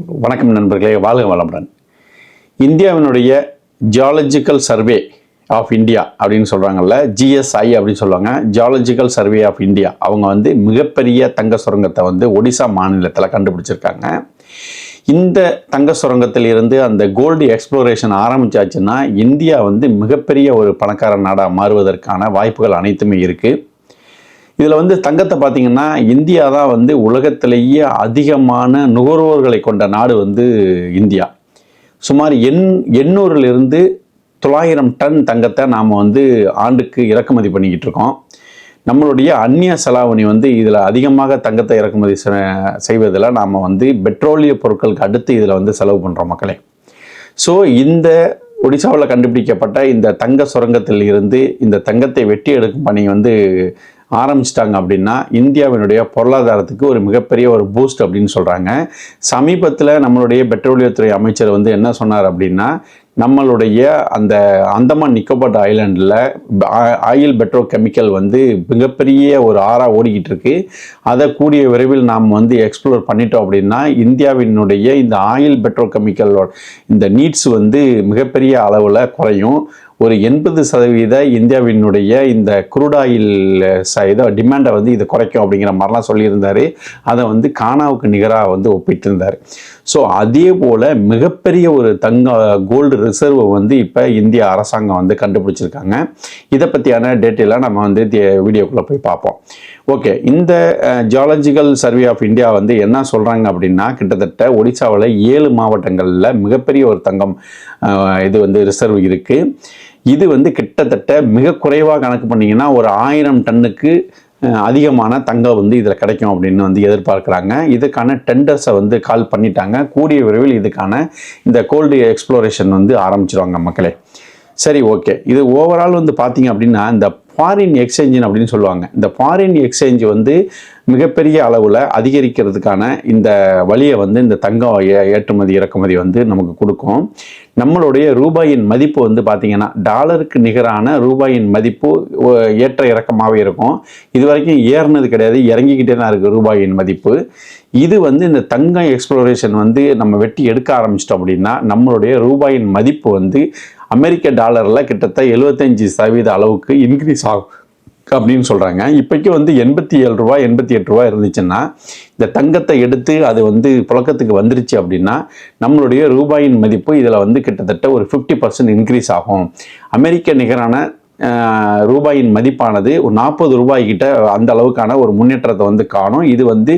வணக்கம் நண்பர்களே வாழ்க வளமுடன். இந்தியாவினுடைய ஜியாலஜிக்கல் சர்வே ஆஃப் இந்தியா அப்படின்னு சொல்கிறாங்கல்ல ஜிஎஸ்ஐ அப்படின்னு சொல்லுவாங்க. ஜியாலஜிக்கல் சர்வே ஆஃப் இந்தியா அவங்க வந்து மிகப்பெரிய தங்க சுரங்கத்தை வந்து ஒடிசா மாநிலத்தில் கண்டுபிடிச்சிருக்காங்க. இந்த தங்க சுரங்கத்தில் இருந்து அந்த கோல்டு எக்ஸ்ப்ளோரேஷன் ஆரம்பிச்சாச்சுன்னா இந்தியா வந்து மிகப்பெரிய ஒரு பணக்கார நாடாக மாறுவதற்கான வாய்ப்புகள் அனைத்துமே இருக்குது இதில் வந்து தங்கத்தை பார்த்தீங்கன்னா இந்தியா தான் வந்து உலகத்திலேயே அதிகமான நுகர்வோர்களை கொண்ட நாடு வந்து இந்தியா. சுமார் எண் எண்ணூறிலிருந்து தொள்ளாயிரம் டன் தங்கத்தை நாம் வந்து ஆண்டுக்கு இறக்குமதி பண்ணிக்கிட்டு இருக்கோம். நம்மளுடைய அந்நிய செலாவணி வந்து இதில் அதிகமாக தங்கத்தை இறக்குமதி செய்வதில் நாம் வந்து பெட்ரோலிய பொருட்களுக்கு அடுத்து இதில் வந்து செலவு பண்ணுறோம் மக்களே. ஸோ இந்த ஒடிசாவில் கண்டுபிடிக்கப்பட்ட இந்த தங்க சுரங்கத்தில் இருந்து இந்த தங்கத்தை வெட்டி எடுக்கும் பணி வந்து ஆரம்பிச்சிட்டாங்க அப்படின்னா இந்தியாவினுடைய பொருளாதாரத்துக்கு ஒரு மிகப்பெரிய ஒரு பூஸ்ட் அப்படின்னு சொல்கிறாங்க சமீபத்தில் நம்மளுடைய பெட்ரோலியத்துறை அமைச்சர் வந்து என்ன சொன்னார் அப்படின்னா நம்மளுடைய அந்த அந்தமான் நிக்கோபாட் ஐலாண்டில் ஆயில் பெட்ரோ கெமிக்கல் வந்து மிகப்பெரிய ஒரு ஆறாக ஓடிக்கிட்டு இருக்கு. அதை கூடிய விரைவில் நாம் வந்து எக்ஸ்ப்ளோர் பண்ணிட்டோம் அப்படின்னா இந்தியாவினுடைய இந்த ஆயில் பெட்ரோ கெமிக்கலோட இந்த நீட்ஸ் வந்து மிகப்பெரிய அளவில் குறையும். ஒரு எண்பது சதவீத இந்தியாவினுடைய இந்த குரூடாயில் இதை டிமாண்டை வந்து இது குறைக்கும் அப்படிங்கிற மாதிரிலாம் சொல்லியிருந்தாரு. அதை வந்து கானாவுக்கு நிகராக வந்து ஒப்பிட்டிருந்தார். ஸோ அதே போல் மிகப்பெரிய ஒரு தங்க கோல்டு ரிசர்வ் வந்து இப்போ இந்திய அரசாங்கம் வந்து கண்டுபிடிச்சிருக்காங்க. இதை பற்றியான டேட்டெல்லாம் நம்ம வந்து வீடியோக்குள்ளே போய் பார்ப்போம். ஓகே இந்த ஜியாலஜிக்கல் சர்வே ஆஃப் இந்தியா வந்து என்ன சொல்கிறாங்க அப்படின்னா கிட்டத்தட்ட ஒடிசாவில் ஏழு மாவட்டங்களில் மிகப்பெரிய ஒரு தங்கம் இது வந்து ரிசர்வ் இருக்குது இது வந்து கிட்டத்தட்ட மிக குறைவாக கணக்கு பண்ணிங்கன்னா ஒரு ஆயிரம் டன்னுக்கு அதிகமான தங்கம் வந்து இதில் கிடைக்கும் அப்படின்னு வந்து எதிர்பார்க்குறாங்க. இதுக்கான டெண்டர்ஸை வந்து கால் பண்ணிட்டாங்க. கூடிய விரைவில் இதுக்கான இந்த கோல்டு எக்ஸ்ப்ளோரேஷன் வந்து ஆரம்பிச்சிருவாங்க மக்களே. சரி ஓகே இது ஓவரால் வந்து பார்த்தீங்க அப்படின்னா இந்த ஃபாரின் எக்ஸ்சேஞ்சின் அப்படின்னு சொல்லுவாங்க. இந்த ஃபாரின் எக்ஸ்சேஞ்ச் வந்து மிகப்பெரிய அளவில் அதிகரிக்கிறதுக்கான இந்த வழியை வந்து இந்த தங்கம் ஏ- ஏற்றுமதி இறக்குமதி வந்து நமக்கு கொடுக்கும். நம்மளுடைய ரூபாயின் மதிப்பு வந்து பார்த்திங்கன்னா டாலருக்கு நிகரான ரூபாயின் மதிப்பு ஏற்ற இறக்கமாகவே இருக்கும். இது வரைக்கும் ஏறினது கிடையாது இறங்கிக்கிட்டே தான் இருக்குது ரூபாயின் மதிப்பு. இது வந்து இந்த தங்கம் எக்ஸ்ப்ளோரேஷன் வந்து நம்ம வெட்டி எடுக்க ஆரம்பிச்சிட்டோம் அப்படின்னா நம்மளுடைய ரூபாயின் மதிப்பு வந்து அமெரிக்க டாலரில் கிட்டத்தட்ட எழுபத்தஞ்சு சதவீத அளவுக்கு இன்க்ரீஸ் ஆகும். அப்படின்னு சொல்கிறாங்க இப்போக்கி வந்து எண்பத்தி ஏழு ரூபா எண்பத்தி எட்டு ரூபா இருந்துச்சுன்னா இந்த தங்கத்தை எடுத்து அது வந்து புழக்கத்துக்கு வந்துருச்சு அப்படின்னா நம்மளுடைய ரூபாயின் மதிப்பு இதில் வந்து கிட்டத்தட்ட ஒரு ஃபிஃப்டி பர்சன்ட் இன்க்ரீஸ் ஆகும். அமெரிக்க நிகரான ரூபாயின் மதிப்பானது ஒரு நாற்பது ரூபாய்கிட்ட அந்த அளவுக்கான ஒரு முன்னேற்றத்தை வந்து காணும். இது வந்து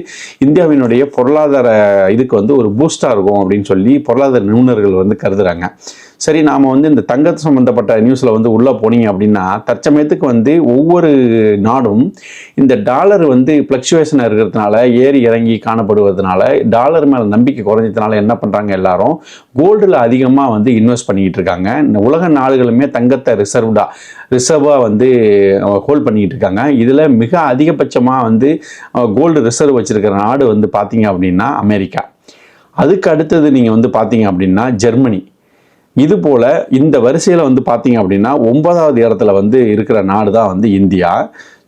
இந்தியாவினுடைய பொருளாதார இதுக்கு வந்து ஒரு பூஸ்டாக இருக்கும் அப்படின்னு சொல்லி பொருளாதார நிபுணர்கள் வந்து கருதுகிறாங்க சரி நாம் வந்து இந்த தங்கத்து சம்மந்தப்பட்ட நியூஸில் வந்து உள்ளே போனீங்க அப்படின்னா தற்சமயத்துக்கு வந்து ஒவ்வொரு நாடும் இந்த டாலர் வந்து ஃப்ளக்சுவேஷனாக இருக்கிறதுனால ஏறி இறங்கி காணப்படுவதனால டாலர் மேலே நம்பிக்கை குறைஞ்சதுனால என்ன பண்ணுறாங்க எல்லாரும்? கோல்டில் அதிகமாக வந்து இன்வெஸ்ட் பண்ணிக்கிட்டு இருக்காங்க. இந்த உலக நாடுகளுமே தங்கத்தை ரிசர்வ்டாக ரிசர்வாக வந்து ஹோல்ட் பண்ணிக்கிட்டு இருக்காங்க. இதில் மிக அதிகபட்சமாக வந்து கோல்டு ரிசர்வ் வச்சுருக்கிற நாடு வந்து பார்த்தீங்க அப்படின்னா அமெரிக்கா. அதுக்கு அடுத்தது நீங்கள் வந்து பார்த்தீங்க அப்படின்னா ஜெர்மனி. இது போல் இந்த வரிசையில் வந்து பார்த்தீங்க அப்படின்னா ஒன்பதாவது இடத்துல வந்து இருக்கிற நாடு தான் வந்து இந்தியா.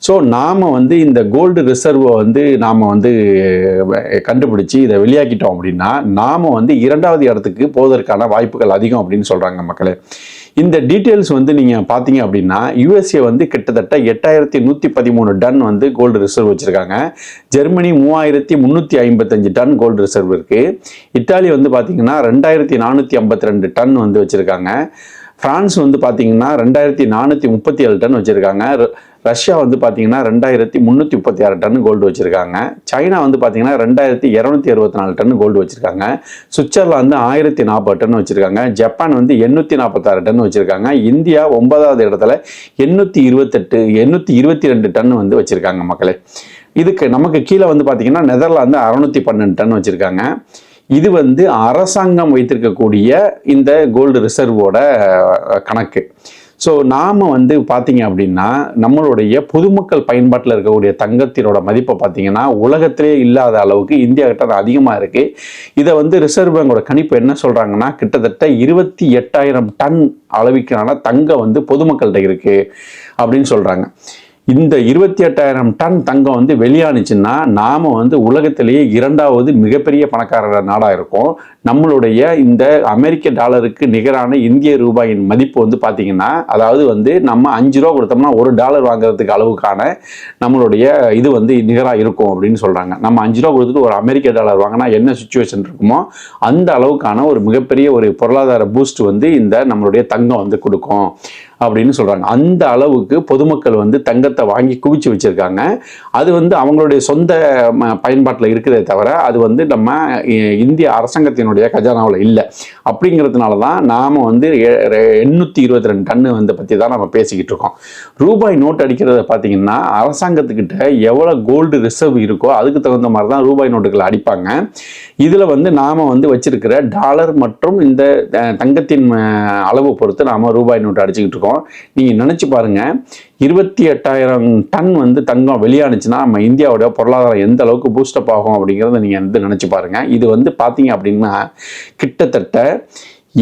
ஸோ நாம் வந்து இந்த கோல்டு ரிசர்வை வந்து நாம் வந்து கண்டுபிடிச்சி இதை வெளியாக்கிட்டோம் அப்படின்னா நாம் வந்து இரண்டாவது இடத்துக்கு போவதற்கான வாய்ப்புகள் அதிகம் அப்படின்னு சொல்கிறாங்க மக்களே. இந்த டீட்டெயில்ஸ் வந்து நீங்கள் பார்த்தீங்க அப்படின்னா யூஎஸ்ஏ வந்து கிட்டத்தட்ட எட்டாயிரத்தி நூற்றி பதிமூணு டன் வந்து கோல்டு ரிசர்வ் வச்சுருக்காங்க. ஜெர்மனி மூவாயிரத்தி முந்நூற்றி ஐம்பத்தஞ்சு டன் கோல்டு ரிசர்வ் இருக்குது இத்தாலி வந்து பார்த்தீங்கன்னா ரெண்டாயிரத்தி நானூற்றி ஐம்பத்தி ரெண்டு டன் வந்து வச்சுருக்காங்க. ஃப்ரான்ஸ் வந்து பார்த்தீங்கன்னா ரெண்டாயிரத்தி நானூற்றி முப்பத்தி ஏழு டன் வச்சுருக்காங்க. ரஷ்யா வந்து பார்த்தீங்கன்னா ரெண்டாயிரத்தி முந்நூற்றி முப்பத்தி ஆறு டன் கோல்டு வச்சுருக்காங்க. சைனா வந்து பார்த்தீங்கன்னா ரெண்டாயிரத்தி இரநூத்தி அறுபத்தி நாலு டன் கோல்டு வச்சுருக்காங்க. சுவிட்சர்லாந்து ஆயிரத்தி நாற்பது டன் வச்சுருக்காங்க. ஜப்பான் வந்து எண்ணூற்றி நாற்பத்தாறு டன் வச்சுருக்காங்க. இந்தியா ஒன்பதாவது இடத்துல எண்ணூற்றி இருபத்தெட்டு எண்ணூற்றி இருபத்தி ரெண்டு டன் வந்து வச்சுருக்காங்க மக்களே. இதுக்கு நமக்கு கீழே வந்து பார்த்தீங்கன்னா நெதர்லாந்து அறநூற்றி பன்னெண்டு டன் வச்சுருக்காங்க. இது வந்து அரசாங்கம் வைத்திருக்கக்கூடிய இந்த கோல்டு ரிசர்வோட கணக்கு. ஸோ நாம் வந்து பார்த்தீங்க அப்படின்னா நம்மளுடைய பொதுமக்கள் பயன்பாட்டில் இருக்கக்கூடிய தங்கத்தினோட மதிப்பை பார்த்தீங்கன்னா உலகத்திலே இல்லாத அளவுக்கு இந்தியா கிட்ட அதிகமாக இருக்குது இதை வந்து ரிசர்வ் பேங்கோட கணிப்பு என்ன சொல்கிறாங்கன்னா கிட்டத்தட்ட இருபத்தி எட்டாயிரம் டன் அளவுக்கான தங்கம் வந்து பொதுமக்கள்கிட்ட இருக்குது அப்படின்னு சொல்கிறாங்க இந்த இருபத்தி எட்டாயிரம் டன் தங்கம் வந்து வெளியானுச்சுன்னா நாம் வந்து உலகத்திலேயே இரண்டாவது மிகப்பெரிய பணக்கார நாடாக இருக்கும். நம்மளுடைய இந்த அமெரிக்க டாலருக்கு நிகரான இந்திய ரூபாயின் மதிப்பு வந்து பார்த்தீங்கன்னா அதாவது வந்து நம்ம அஞ்சு ரூபா கொடுத்தோம்னா ஒரு டாலர் வாங்குறதுக்கு அளவுக்கான நம்மளுடைய இது வந்து நிகராக இருக்கும் அப்படின்னு சொல்கிறாங்க நம்ம அஞ்சு ரூபா கொடுத்துட்டு ஒரு அமெரிக்க டாலர் வாங்கினா என்ன சுச்சுவேஷன் இருக்குமோ அந்த அளவுக்கான ஒரு மிகப்பெரிய ஒரு பொருளாதார பூஸ்ட் வந்து இந்த நம்மளுடைய தங்கம் வந்து கொடுக்கும் அப்படின்னு சொல்கிறாங்க அந்த அளவுக்கு பொதுமக்கள் வந்து தங்கத்தை வாங்கி குவிச்சு வச்சுருக்காங்க. அது வந்து அவங்களுடைய சொந்த பயன்பாட்டில் இருக்கிறதே தவிர அது வந்து நம்ம இந்திய அரசாங்கத்தினுடைய கஜானாவில் இல்லை. அப்படிங்கிறதுனால தான் நாம் வந்து எண்ணூற்றி இருபத்தி ரெண்டு டன்னு வந்து பற்றி தான் நம்ம பேசிக்கிட்டு இருக்கோம். ரூபாய் நோட் அடிக்கிறத பார்த்தீங்கன்னா அரசாங்கத்துக்கிட்ட எவ்வளோ கோல்டு ரிசர்வ் இருக்கோ அதுக்கு தகுந்த மாதிரி தான் ரூபாய் நோட்டுகளை அடிப்பாங்க. இதில் வந்து நாம் வந்து வச்சிருக்கிற டாலர் மற்றும் இந்த தங்கத்தின் அளவு பொறுத்து நாம் ரூபாய் நோட்டு அடிச்சுக்கிட்டு இருக்கோம். நீங்கள் நினச்சி பாருங்கள் இருபத்தி எட்டாயிரம் டன் வந்து தங்கம் வெளியானுச்சுன்னா நம்ம இந்தியாவோட பொருளாதாரம் எந்த அளவுக்கு பூஸ்டப் ஆகும் அப்படிங்கிறத நீங்கள் வந்து நினச்சி பாருங்கள் இது வந்து பார்த்தீங்க அப்படின்னா கிட்டத்தட்ட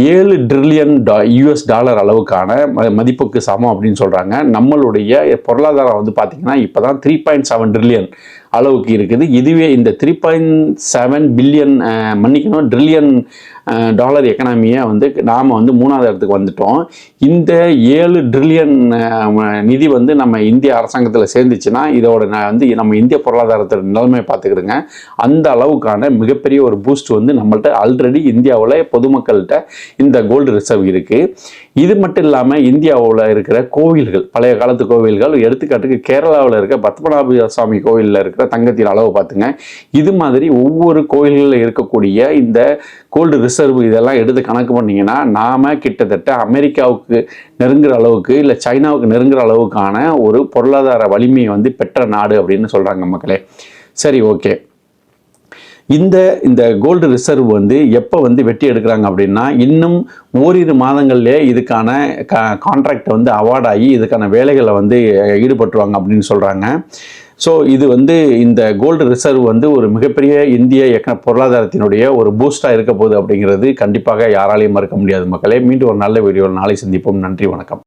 ஏழு ட்ரில்லியன் டா யூஎஸ் டாலர் அளவுக்கான ம- மதிப்புக்கு சமம் அப்படின்னு சொல்கிறாங்க நம்மளுடைய பொருளாதாரம் வந்து பார்த்திங்கன்னா இப்போ தான் த்ரீ பாயிண்ட் செவன் ட்ரில்லியன் அளவுக்கு இருக்குது. இதுவே இந்த த்ரீ பாயிண்ட் செவன் பில்லியன் மன்னிக்கணும் ட்ரில்லியன் டாலர் எக்கனாமியை வந்து நாம் வந்து மூணாவது இடத்துக்கு வந்துட்டோம். இந்த ஏழு ட்ரில்லியன் நிதி வந்து நம்ம இந்திய அரசாங்கத்தில் சேர்ந்துச்சுன்னா இதோட நான் வந்து நம்ம இந்திய பொருளாதாரத்தோட நிலைமையை பார்த்துக்கிடுங்க. அந்த அளவுக்கான மிகப்பெரிய ஒரு பூஸ்ட் வந்து நம்மள்ட்ட ஆல்ரெடி இந்தியாவில் பொதுமக்கள்கிட்ட இந்த கோல்டு ரிசர்வ் இருக்குது இது மட்டும் இல்லாமல் இந்தியாவில் இருக்கிற கோவில்கள் பழைய காலத்து கோவில்கள் எடுத்துக்காட்டுக்கு கேரளாவில் இருக்க பத்மநாப சுவாமி கோவிலில் இருக்கிற தங்கத்தின் அளவு பார்த்துங்க. இது மாதிரி ஒவ்வொரு கோயில்களில் இருக்கக்கூடிய இந்த கோல்டு ரிசர்வ் ரிசர்வ் இதெல்லாம் எடுத்து கணக்கு பண்ணீங்கன்னா நாம கிட்டத்தட்ட அமெரிக்காவுக்கு நெருங்குற அளவுக்கு இல்லை சைனாவுக்கு நெருங்குற அளவுக்கான ஒரு பொருளாதார வலிமையை வந்து பெற்ற நாடு அப்படின்னு சொல்கிறாங்க மக்களே. சரி ஓகே. இந்த இந்த கோல்டு ரிசர்வ் வந்து எப்போ வந்து வெட்டி எடுக்கிறாங்க அப்படின்னா இன்னும் ஓரிரு மாதங்கள்லேயே இதுக்கான க கான்ட்ராக்ட் வந்து அவார்ட் ஆகி இதுக்கான வேலைகளை வந்து ஈடுபட்டுருவாங்க அப்படின்னு சொல்கிறாங்க ஸோ இது வந்து இந்த கோல்டு ரிசர்வ் வந்து ஒரு மிகப்பெரிய இந்திய எக்கன பொருளாதாரத்தினுடைய ஒரு பூஸ்டாக இருக்க போகுது அப்படிங்கிறது கண்டிப்பாக யாராலையும் மறுக்க முடியாது மக்களே. மீண்டும் ஒரு நல்ல வீடியோவில் நாளை சந்திப்போம். நன்றி வணக்கம்.